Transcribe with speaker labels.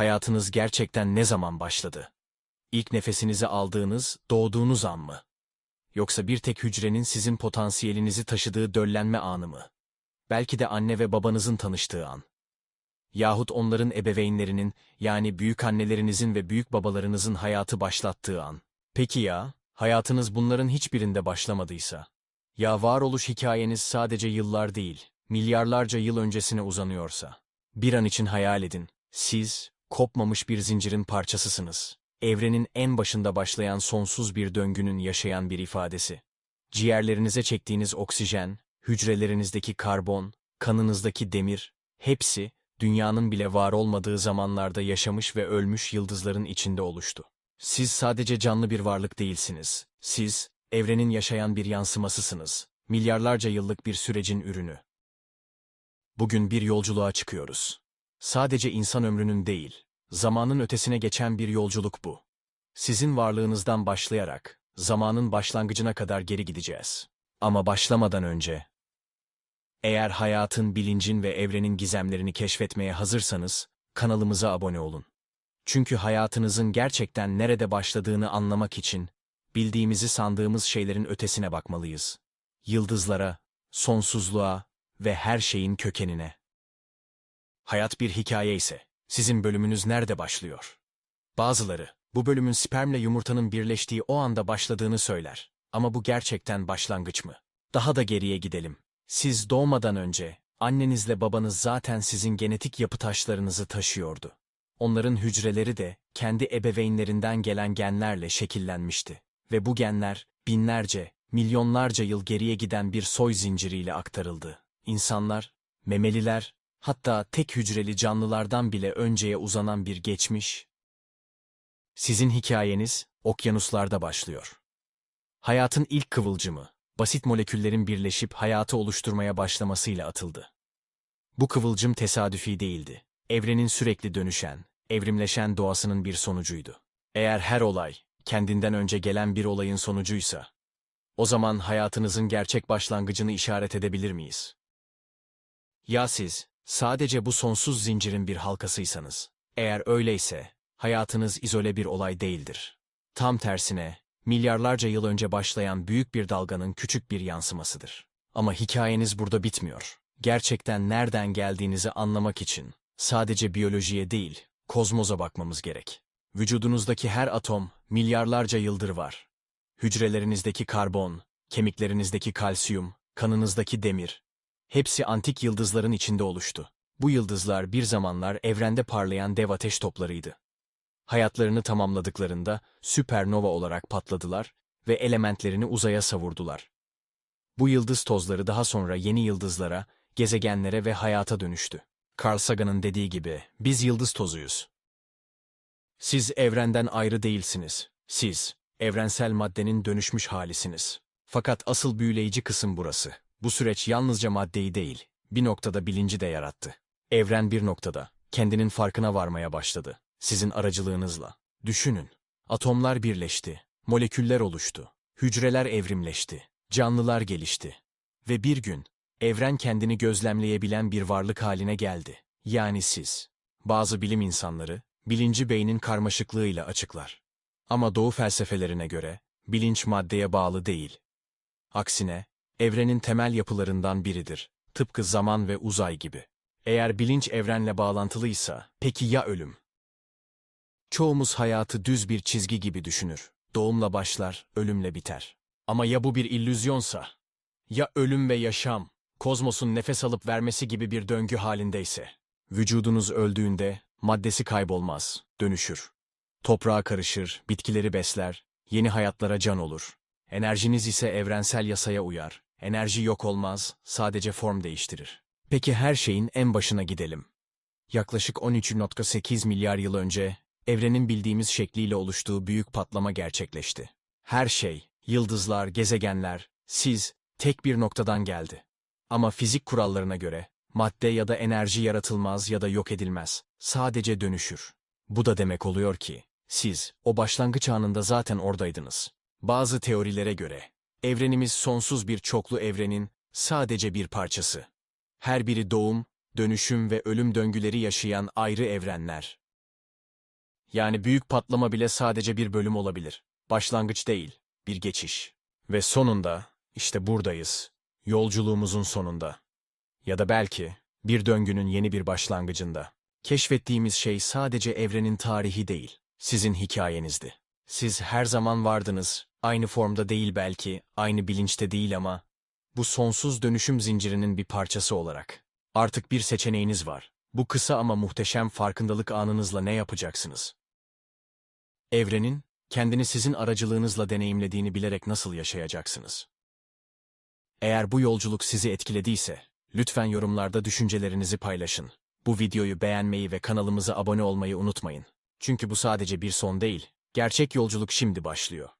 Speaker 1: Hayatınız gerçekten ne zaman başladı? İlk nefesinizi aldığınız, doğduğunuz an mı? Yoksa bir tek hücrenin sizin potansiyelinizi taşıdığı döllenme anı mı? Belki de anne ve babanızın tanıştığı an. Yahut onların ebeveynlerinin, yani büyük annelerinizin ve büyük babalarınızın hayatı başlattığı an. Peki ya, hayatınız bunların hiçbirinde başlamadıysa? Ya varoluş hikayeniz sadece yıllar değil, milyarlarca yıl öncesine uzanıyorsa? Bir an için hayal edin. Siz, kopmamış bir zincirin parçasısınız. Evrenin en başında başlayan sonsuz bir döngünün yaşayan bir ifadesi. Ciğerlerinize çektiğiniz oksijen, hücrelerinizdeki karbon, kanınızdaki demir, hepsi, dünyanın bile var olmadığı zamanlarda yaşamış ve ölmüş yıldızların içinde oluştu. Siz sadece canlı bir varlık değilsiniz. Siz, evrenin yaşayan bir yansımasısınız. Milyarlarca yıllık bir sürecin ürünü. Bugün bir yolculuğa çıkıyoruz. Sadece insan ömrünün değil, zamanın ötesine geçen bir yolculuk bu. Sizin varlığınızdan başlayarak, zamanın başlangıcına kadar geri gideceğiz. Ama başlamadan önce, eğer hayatın, bilincin ve evrenin gizemlerini keşfetmeye hazırsanız, kanalımıza abone olun. Çünkü hayatınızın gerçekten nerede başladığını anlamak için, bildiğimizi sandığımız şeylerin ötesine bakmalıyız. Yıldızlara, sonsuzluğa ve her şeyin kökenine. Hayat bir hikaye ise, sizin bölümünüz nerede başlıyor? Bazıları, bu bölümün spermle yumurtanın birleştiği o anda başladığını söyler. Ama bu gerçekten başlangıç mı? Daha da geriye gidelim. Siz doğmadan önce, annenizle babanız zaten sizin genetik yapı taşlarınızı taşıyordu. Onların hücreleri de, kendi ebeveynlerinden gelen genlerle şekillenmişti. Ve bu genler, binlerce, milyonlarca yıl geriye giden bir soy zinciriyle aktarıldı. İnsanlar, memeliler, hatta tek hücreli canlılardan bile önceye uzanan bir geçmiş. Sizin hikayeniz, okyanuslarda başlıyor. Hayatın ilk kıvılcımı, basit moleküllerin birleşip hayatı oluşturmaya başlamasıyla atıldı. Bu kıvılcım tesadüfi değildi. Evrenin sürekli dönüşen, evrimleşen doğasının bir sonucuydu. Eğer her olay, kendinden önce gelen bir olayın sonucuysa, o zaman hayatınızın gerçek başlangıcını işaret edebilir miyiz? Ya siz, sadece bu sonsuz zincirin bir halkasıysanız? Eğer öyleyse, hayatınız izole bir olay değildir. Tam tersine, milyarlarca yıl önce başlayan büyük bir dalganın küçük bir yansımasıdır. Ama hikayeniz burada bitmiyor. Gerçekten nereden geldiğinizi anlamak için sadece biyolojiye değil, kozmoza bakmamız gerek. Vücudunuzdaki her atom milyarlarca yıldır var. Hücrelerinizdeki karbon, kemiklerinizdeki kalsiyum, kanınızdaki demir, hepsi antik yıldızların içinde oluştu. Bu yıldızlar bir zamanlar evrende parlayan dev ateş toplarıydı. Hayatlarını tamamladıklarında süpernova olarak patladılar ve elementlerini uzaya savurdular. Bu yıldız tozları daha sonra yeni yıldızlara, gezegenlere ve hayata dönüştü. Carl Sagan'ın dediği gibi, biz yıldız tozuyuz. Siz evrenden ayrı değilsiniz. Siz, evrensel maddenin dönüşmüş halisiniz. Fakat asıl büyüleyici kısım burası. Bu süreç yalnızca maddeyi değil, bir noktada bilinci de yarattı. Evren bir noktada, kendinin farkına varmaya başladı. Sizin aracılığınızla. Düşünün. Atomlar birleşti, moleküller oluştu, hücreler evrimleşti, canlılar gelişti. Ve bir gün, evren kendini gözlemleyebilen bir varlık haline geldi. Yani siz. Bazı bilim insanları, bilinci beynin karmaşıklığıyla açıklar. Ama doğu felsefelerine göre, bilinç maddeye bağlı değil. Aksine, evrenin temel yapılarından biridir. Tıpkı zaman ve uzay gibi. Eğer bilinç evrenle bağlantılıysa, peki ya ölüm? Çoğumuz hayatı düz bir çizgi gibi düşünür. Doğumla başlar, ölümle biter. Ama ya bu bir illüzyonsa? Ya ölüm ve yaşam, kozmosun nefes alıp vermesi gibi bir döngü halindeyse? Vücudunuz öldüğünde, maddesi kaybolmaz, dönüşür. Toprağa karışır, bitkileri besler, yeni hayatlara can olur. Enerjiniz ise evrensel yasaya uyar. Enerji yok olmaz, sadece form değiştirir. Peki her şeyin en başına gidelim. Yaklaşık 13.8 milyar yıl önce, evrenin bildiğimiz şekliyle oluştuğu büyük patlama gerçekleşti. Her şey, yıldızlar, gezegenler, siz, tek bir noktadan geldi. Ama fizik kurallarına göre, madde ya da enerji yaratılmaz ya da yok edilmez, sadece dönüşür. Bu da demek oluyor ki, siz, o başlangıç anında zaten oradaydınız. Bazı teorilere göre, evrenimiz sonsuz bir çoklu evrenin sadece bir parçası. Her biri doğum, dönüşüm ve ölüm döngüleri yaşayan ayrı evrenler. Yani büyük patlama bile sadece bir bölüm olabilir. Başlangıç değil, bir geçiş. Ve sonunda, işte buradayız. Yolculuğumuzun sonunda. Ya da belki, bir döngünün yeni bir başlangıcında. Keşfettiğimiz şey sadece evrenin tarihi değil, sizin hikayenizdi. Siz her zaman vardınız, aynı formda değil belki, aynı bilinçte değil ama, bu sonsuz dönüşüm zincirinin bir parçası olarak. Artık bir seçeneğiniz var. Bu kısa ama muhteşem farkındalık anınızla ne yapacaksınız? Evrenin, kendini sizin aracılığınızla deneyimlediğini bilerek nasıl yaşayacaksınız? Eğer bu yolculuk sizi etkilediyse, lütfen yorumlarda düşüncelerinizi paylaşın. Bu videoyu beğenmeyi ve kanalımıza abone olmayı unutmayın. Çünkü bu sadece bir son değil, gerçek yolculuk şimdi başlıyor.